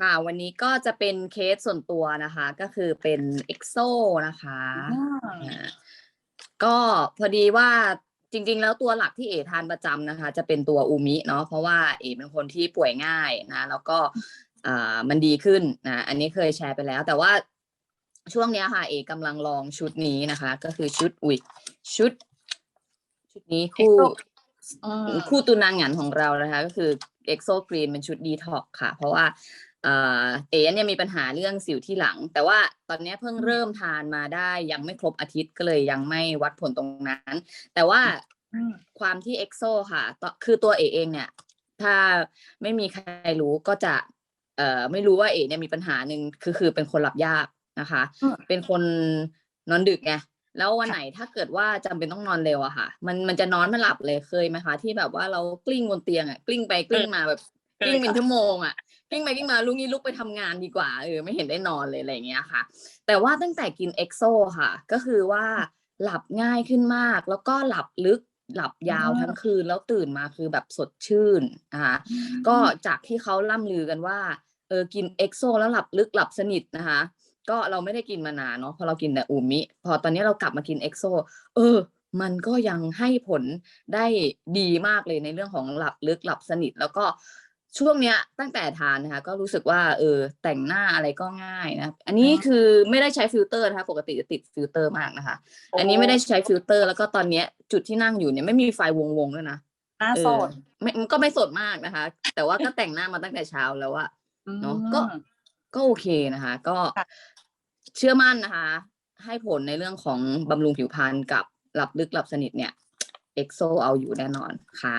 ค่ะ วันนี้ก็จะเป็นเคสส่วนตัวนะคะ ก็คือเป็นเอ็กโซนะคะอ่าอ่าก็พอดีว่าจริง ๆ แล้วตัวหลักที่เอทานประจำนะคะ จะเป็นตัวอูมิเนาะเพราะว่าเอเป็นคนที่ป่วยง่ายนะ แล้วก็อ่ามันดีขึ้นนะอันนี้เคยแชร์ไปแล้ว แต่ว่าช่วงเนี้ยค่ะ เอกำลังลองชุดนี้นะคะ ก็คือชุดอุยชุด ชุดนี้คู่อืมคู่ตุนางหงันของเรานะคะ ก็คือ EXO Green เป็นชุดดีท็อกค่ะ เพราะว่า เอ่อเอ๋เนี่ยมีปัญหาเรื่องสิวที่หลัง แต่ว่าตอนเนี้ยเพิ่งเริ่มทานมาได้ยังไม่ครบอาทิตย์ก็เลยยังไม่วัดผลตรงนั้น แต่ว่าอืมความที่ EXO ค่ะตคือตัวเอเองเนี่ย ถ้าไม่มีใครรู้ก็จะ เอ่อไม่รู้ว่าเอเนี่ยมีปัญหาหนึ่งคือคือเป็นคนหลับยากนะคะอืมเป็นคนนอนดึกไงแล้ววันไหนถ้าเกิดว่าจำเป็นต้องนอนเร็วอะค่ะ มันมันจะนอนไม่หลับเลยเคยไหมคะ ที่แบบว่าเรากลิ้งบนเตียงอะกลิ้งไปกลิ้งมาแบบกลิ้งเป็นชั่วโมงอะ กลิ้งไปกลิ้งมาลุกนี้ลุกไปทำงานดีกว่าเออไม่เห็นได้นอนเลยอะไรอย่างเงี้ยค่ะ แต่ว่าตั้งแต่กินเอ็กโซค่ะ ก็คือว่าหลับง่ายขึ้นมาก แล้วก็หลับลึกหลับยาวทั้งคืนแล้วตื่นมาคือแบบสดชื่นนะคะก็จากที่เขาล่ำลือกันว่าเออกินเอ็กโซแล้วหลับลึกหลับสนิทนะคะก็เราไม่ได้กินมานานเนาะเพราะเรากินแต่อูมิ พอตอนนี้เรากลับมากินเอ็กโซเออ มันก็ยังให้ผลได้ดีมากเลยในเรื่องของหลับลึกหลับสนิท แล้วก็ ช่วงเนี้ยตั้งแต่ทานนะคะ ก็รู้สึกว่าเออแต่งหน้าอะไรก็ง่ายนะ อันนี้คือไม่ได้ใช้ฟิลเตอร์นะคะ ปกติจะติดฟิลเตอร์มากนะคะ อันนี้ไม่ได้ใช้ฟิลเตอร์ แล้วก็ตอนเนี้ยจุดที่นั่งอยู่เนี่ยไม่มีไฟวงวงๆด้วยนะหน้าเอสอดไม่มันก็ไม่สดมากนะคะ แต่ว่าก็แต่งหน้ามาตั้งแต่เช้าแล้วอะเนอะก็อืมก็โอเคนะคะ ก็ค่ะเชื่อมั่นนะคะ ให้ผลในเรื่องของบำรุงผิวพรรณกับหลับลึกหลับสนิทเนี่ยเอ็กโซเอาอยู่แน่นอนค่ะ